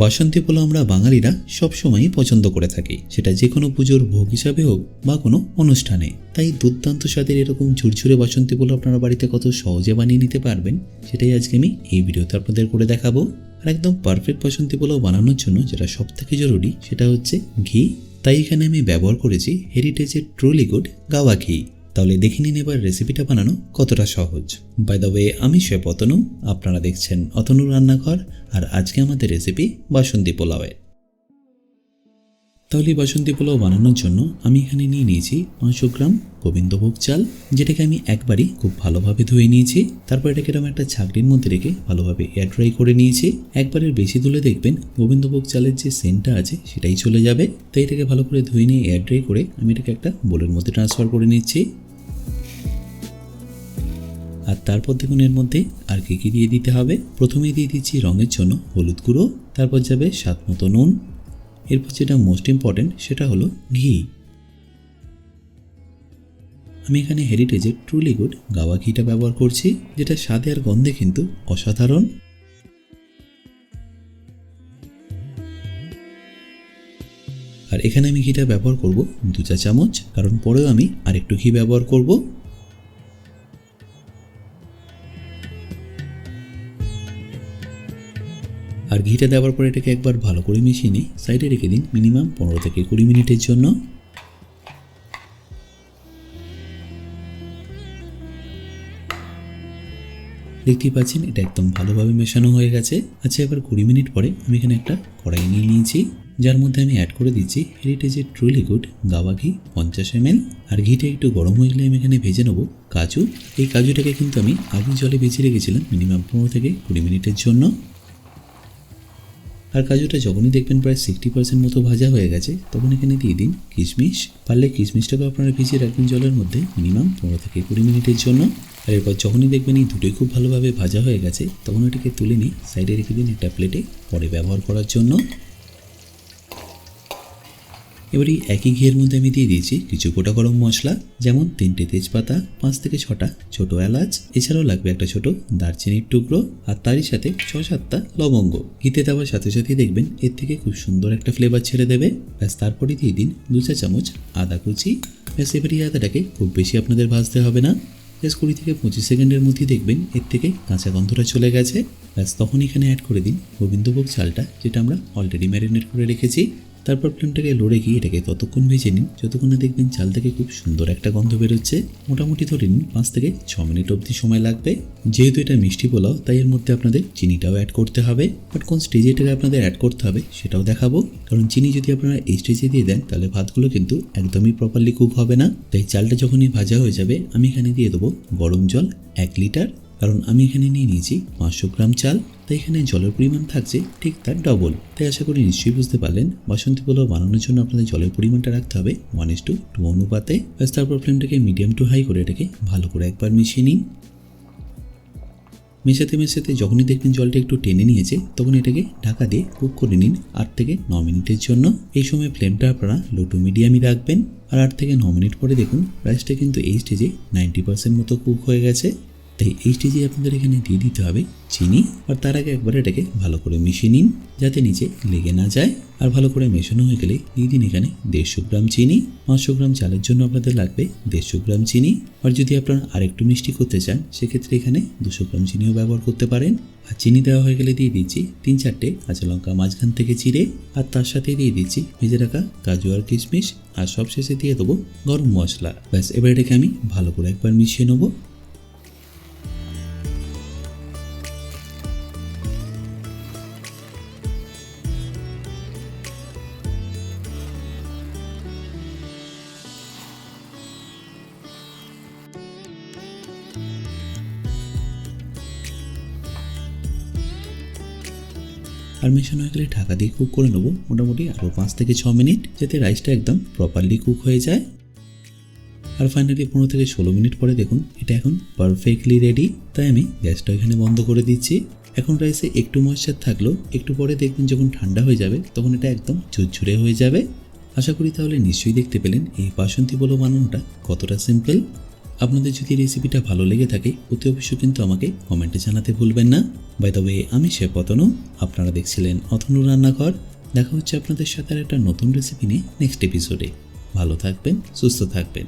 বাসন্তী পোলাও আমরা বাঙালিরা সবসময়ই পছন্দ করে থাকি। সেটা যে কোনো পুজোর ভোগ হিসাবে হোক বা কোনো অনুষ্ঠানে। তাই দুর্দান্ত স্বাদের এরকম ঝুরঝুরে বাসন্তী পোলাও আপনারা বাড়িতে কত সহজে বানিয়ে নিতে পারবেন, সেটাই আজকে আমি এই ভিডিওতে আপনাদের করে দেখাবো। আর একদম পারফেক্ট বাসন্তী পোলাও বানানোর জন্য যেটা সব থেকে জরুরি, সেটা হচ্ছে ঘি। তাই এখানে আমি ব্যবহার করেছি হেরিটেজের ট্রুলি গুড গাওয়া ঘি। তাহলে দেখে নিন এবার রেসিপিটা বানানো কতটা সহজ। বাই দ্য ওয়ে আমি শেফ অতনু আপনারা দেখছেন অতনু রান্নাঘর, আর আজকে আমাদের রেসিপি বাসন্তী পোলাওয়ের। তাহলে বাসন্তী পোলাও বানানোর জন্য আমি এখানে নিয়ে নিয়েছি পাঁচশো গ্রাম গোবিন্দভোগ চাল, যেটাকে আমি একবারই খুব ভালোভাবে ধুয়ে নিয়েছি। তারপর এটাকে এরকম একটা ছাকরির মধ্যে রেখে ভালোভাবে এয়ার ড্রাই করে নিয়েছি। একবারের বেশি তুলে দেখবেন গোবিন্দভোগ চালের যে সেন্টটা আছে সেটাই চলে যাবে। তাই এটাকে ভালো করে ধুয়ে নিয়ে এয়ার ড্রাই করে আমি এটাকে একটা বোলের মধ্যে ট্রান্সফার করে নিচ্ছি। আর তারপর দেখুন এর মধ্যে আর কী কী দিয়ে দিতে হবে। প্রথমেই দিয়ে দিচ্ছি রঙের জন্য হলুদ গুঁড়ো, তারপর যাবে স্বাদ মতো নুন এরপর যেটা মোস্ট ইম্পর্ট্যান্ট সেটা হলো ঘি। আমি এখানে হেরিটেজের ট্রুলি গুড গাওয়া ঘিটা ব্যবহার করছি, যেটা স্বাদে আর গন্ধে কিন্তু অসাধারণ। আর এখানে আমি ঘিটা ব্যবহার করব দু চা চামচ, কারণ পরেও আমি আরেকটু ঘি ব্যবহার করব। আর ঘিটা দেওয়ার পরে এটাকে একবার ভালো করে মিশিয়ে নিই। সাইডে রেখে দিন মিনিমাম পনেরো থেকে কুড়ি মিনিটের জন্য। দেখতেই পাচ্ছেন, এটা একদম ভালোভাবে মেশানো হয়ে গেছে। আচ্ছা এবার কুড়ি মিনিট পরে আমি এখানে একটা কড়াই নিয়ে নিয়েছি। যার মধ্যে আমি অ্যাড করে দিচ্ছি হেরিটেজের ট্রুলি গুড গাওয়া ঘি পঞ্চাশ এম আর ঘিটা একটু গরম হয়ে গেলে আমি এখানে ভেজে নেব কাজু। এই কাজুটাকে কিন্তু আমি আগে জলে ভেজে রেখেছিলাম মিনিমাম পনেরো থেকে কুড়ি মিনিটের জন্য। আর কাজুটা যখনই দেখবেন প্রায় সিক্সটি পার্সেন্ট মতো ভাজা হয়ে গেছে, তখন এখানে দিয়ে দিন কিশমিশ। পারলে কিশমিশটাকে আপনারা ভিজিয়ে রাখবেন জলের মধ্যে মিনিমাম পনেরো থেকে কুড়ি মিনিটের জন্য। আর এরপর যখনই দেখবেন এই দুটোই খুব ভালোভাবে ভাজা হয়ে গেছে, তখন এটিকে তুলে নিই সাইডে রেখে দিন একটা প্লেটে পরে ব্যবহার করার জন্য। এবার এই একই ঘিয়ের মধ্যে আমি দিয়ে দিয়েছি কিছু গোটা গরম মশলা, যেমন তিনটে তেজপাতা, পাঁচ থেকে ছটা ছোট এলাচ। এছাড়াও লাগবে একটা ছোট দারচিনির টুকরো আর তারই সাথে ছ সাতটা লবঙ্গ। ঘিতে দেওয়ার সাথে সাথে দেখবেন এর থেকে খুব সুন্দর একটা ফ্লেভার ছেড়ে দেবে। ব্যাস, তারপরে দিয়ে দিন দু চা চামচ আদা কুচি। ব্যাস, এবার এই আদাটাকে খুব বেশি আপনাদের ভাজতে হবে না। ব্যাস, কুড়ি থেকে পঁচিশ সেকেন্ডের মধ্যেই দেখবেন এর থেকে কাঁচা গন্ধটা চলে গেছে। ব্যাস, তখন এখানে অ্যাড করে দিন গোবিন্দভোগ চালটা, যেটা আমরা অলরেডি ম্যারিনেট করে রেখেছি। তারপর ফ্লেমটাকে লোড়ে গিয়ে এটাকে ততক্ষণ ভেজে নিন। যতক্ষণ না দেখবেন চাল থেকে খুব সুন্দর একটা গন্ধ বেরোচ্ছে। মোটামুটি ধরে নিন, পাঁচ থেকে ছ মিনিট অবধি সময় লাগবে। যেহেতু এটা মিষ্টি পোলাও, তাই এর মধ্যে আপনাদের চিনিটাও অ্যাড করতে হবে। বাট কোন স্টেজে এটাকে আপনাদের অ্যাড করতে হবে, সেটাও দেখাবো। কারণ চিনি যদি আপনারা এই স্টেজে দিয়ে দেন, তাহলে ভাতগুলো কিন্তু একদমই প্রপারলি কুক হবে না। তাই চালটা যখনই ভাজা হয়ে যাবে, আমি এখানে দিয়ে দেবো গরম জল এক লিটার কারণ আমি এখানে নিয়ে নিয়েছি পাঁচশো গ্রাম চাল, তাই এখানে জলের পরিমাণ থাকছে ঠিক তার ডবল তাই আশা করি নিশ্চয়ই বুঝতে পারলেন বাসন্তী পোলাও বানানোর জন্য আপনাদের জলের পরিমাণটা রাখতে হবে ওয়ান ইস টু টু অনুপাতে। তারপর ফ্লেমটাকে মিডিয়াম টু হাই করে এটাকে ভালো করে একবার মিশিয়ে নিন। মেশাতে মেশাতে যখনই দেখবেন জলটা একটু টেনে নিয়েছে, তখন এটাকে ঢাকা দিয়ে কুক করে নিন আট থেকে ন মিনিটের জন্য। এই সময় ফ্লেমটা আপনারা লো টু মিডিয়ামই রাখবেন। আর আট থেকে ন মিনিট পরে দেখুন রাইসটা কিন্তু এই স্টেজে নাইনটি পার্সেন্ট মতো কুক হয়ে গেছে। তাই এই স্টেজে আপনাদের এখানে দিয়ে দিতে হবে চিনি আর তার আগে একবার এটাকে ভালো করে মিশিয়ে নিন, যাতে নিচে লেগে না যায়। আর ভালো করে মেশানো হয়ে গেলে দিয়ে দিন এখানে দেড়শো গ্রাম চিনি। পাঁচশো গ্রাম চালের জন্য আপনাদের লাগবে দেড়শো গ্রাম চিনি। আর যদি আপনারা আরেকটু মিষ্টি করতে চান, সেক্ষেত্রে এখানে দুশো গ্রাম চিনিও ব্যবহার করতে পারেন। আর চিনি দেওয়া হয়ে গেলে দিয়ে দিচ্ছি তিন চারটে কাঁচা লঙ্কা মাঝখান থেকে চিড়ে। আর তার সাথে দিয়ে দিচ্ছি ভেজে রাখা কাজু আর কিশমিশ। আর সবশেষে দিয়ে দেবো গরম মশলা। ব্যাস, এবার এটাকে আমি ভালো করে একবার মিশিয়ে নেব। আর মেশানো হয়ে গেলে ঢাকা দিয়ে কুক করে নেব। মোটামুটি আরও পাঁচ থেকে ছ মিনিট, যাতে রাইসটা একদম প্রপারলি কুক হয়ে যায়। আর ফাইনালি পনেরো থেকে ষোলো মিনিট পরে দেখুন, এটা এখন পারফেক্টলি রেডি তাই আমি গ্যাসটা এখানে বন্ধ করে দিচ্ছি। এখন রাইসে একটু ময়শ্চার থাকলেও একটু পরে দেখবেন যখন ঠান্ডা হয়ে যাবে, তখন এটা একদম ঝুরঝুরে হয়ে যাবে। আশা করি তাহলে নিশ্চয়ই দেখতে পেলেন এই বাসন্তী পোলো বানানোটা কতটা সিম্পল আপনাদের যদি রেসিপিটা ভালো লেগে থাকে, অতি অবশ্যই কিন্তু আমাকে কমেন্টে জানাতে ভুলবেন না। বাই দ্য ওয়ে আমি সে পতনু, আপনারা দেখছিলেন অতনু রান্নাঘর। দেখা হচ্ছে আপনাদের সাথে একটা নতুন রেসিপি নিয়ে নেক্সট এপিসোডে ভালো থাকবেন, সুস্থ থাকবেন।